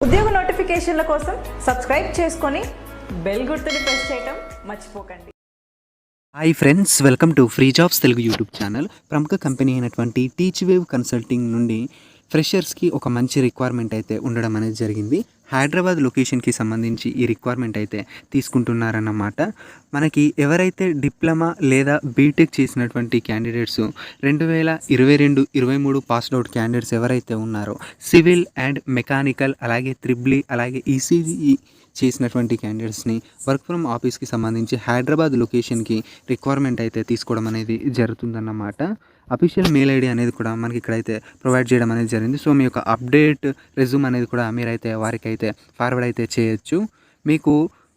ఉద్యోగ నోటిఫికేషన్ల కోసం సబ్స్క్రైబ్ చేసుకొని బెల్ గుర్తుని ప్రెస్ చేయటం మర్చిపోకండి. Hi friends welcome to free jobs Telugu YouTube channel ప్రముఖ కంపెనీ అయినటువంటి టీచ్ వేవ్ కన్సల్టింగ్ నుండి ఫ్రెషర్స్కి ఒక మంచి రిక్వైర్మెంట్ అయితే ఉండడం అనేది జరిగింది. హైదరాబాద్ లొకేషన్కి సంబంధించి ఈ రిక్వైర్మెంట్ అయితే తీసుకుంటున్నారన్నమాట. మనకి ఎవరైతే డిప్లొమా లేదా బీటెక్ చేసినటువంటి క్యాండిడేట్స్ రెండు వేల ఇరవై రెండు ఇరవై మూడు పాస్డ్ అవుట్ క్యాండిడేట్స్ ఎవరైతే ఉన్నారో సివిల్ అండ్ మెకానికల్ అలాగే త్రిబ్లీ అలాగే ఈసీఈ చేసినటువంటి క్యాండిడేట్స్ని వర్క్ ఫ్రమ్ ఆఫీస్కి సంబంధించి హైదరాబాద్ లొకేషన్కి రిక్వైర్మెంట్ అయితే తీసుకోవడం అనేది జరుగుతుందన్నమాట. అఫీషియల్ మెయిల్ ఐడి అనేది కూడా మనకి ఇక్కడైతే ప్రొవైడ్ చేయడం అనేది జరిగింది. సో మీ యొక్క అప్డేట్ రెజ్యూమ్ అనేది కూడా మీరైతే వారికి అయితే ఫార్వర్డ్ అయితే చేయొచ్చు. మీకు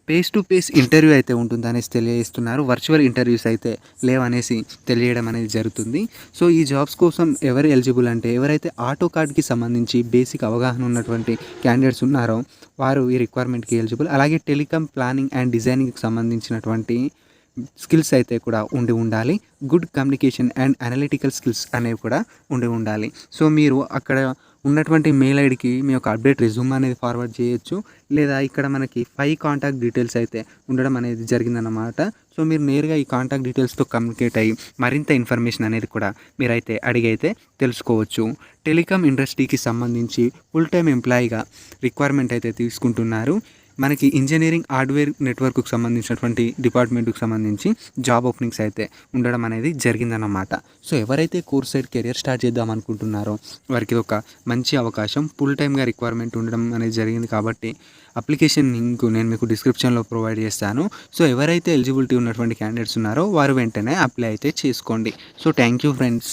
ఫేస్ టు ఫేస్ ఇంటర్వ్యూ అయితే ఉంటుంది అనేసి తెలియజేస్తున్నారు. వర్చువల్ ఇంటర్వ్యూస్ అయితే లేవనేసి తెలియడం అనేది జరుగుతుంది. సో ఈ జాబ్స్ కోసం ఎవరు ఎలిజిబుల్ అంటే ఎవరైతే ఆటో కార్డ్కి సంబంధించి బేసిక్ అవగాహన ఉన్నటువంటి క్యాండిడేట్స్ ఉన్నారో వారు ఈ రిక్వైర్మెంట్కి ఎలిజిబుల్ అలాగే టెలికామ్ ప్లానింగ్ అండ్ డిజైనింగ్కి సంబంధించినటువంటి స్కిల్స్ అయితే కూడా ఉండి ఉండాలి. Good communication and analytical skills అనేవి కూడా ఉండి ఉండాలి. సో మీరు అక్కడ ఉన్నటువంటి మెయిల్ ఐడికి మీ యొక్క అప్డేట్ రెజ్యూమ్ అనేది ఫార్వర్డ్ చేయొచ్చు. లేదా ఇక్కడ మనకి ఫైవ్ కాంటాక్ట్ డీటెయిల్స్ అయితే ఉండడం అనేది జరిగిందన్నమాట. సో మీరు నేరుగా ఈ కాంటాక్ట్ డీటెయిల్స్తో కమ్యూనికేట్ అయ్యి మరింత ఇన్ఫర్మేషన్ అనేది కూడా మీరైతే అడిగైతే తెలుసుకోవచ్చు. టెలికామ్ ఇండస్ట్రీకి సంబంధించి ఫుల్ టైం ఎంప్లాయీగా రిక్వైర్మెంట్ అయితే తీసుకుంటున్నారు. మనకి ఇంజనీరింగ్ హార్డ్వేర్ నెట్వర్క్కి సంబంధించినటువంటి డిపార్ట్మెంట్కి సంబంధించి జాబ్ ఓపెనింగ్స్ అయితే ఉండడం అనేది జరిగిందన్నమాట. సో ఎవరైతే కోర్స్ సైడ్ కెరియర్ స్టార్ట్ చేద్దాం అనుకుంటున్నారో వారికి ఒక మంచి అవకాశం ఫుల్ టైమ్గా రిక్వైర్మెంట్ ఉండడం అనేది జరిగింది కాబట్టి అప్లికేషన్ లింక్ నేను మీకు డిస్క్రిప్షన్లో ప్రొవైడ్ చేస్తాను. సో ఎవరైతే ఎలిజిబిలిటీ ఉన్నటువంటి క్యాండిడేట్స్ ఉన్నారో వారు వెంటనే అప్లై అయితే చేసుకోండి. So thank you friends.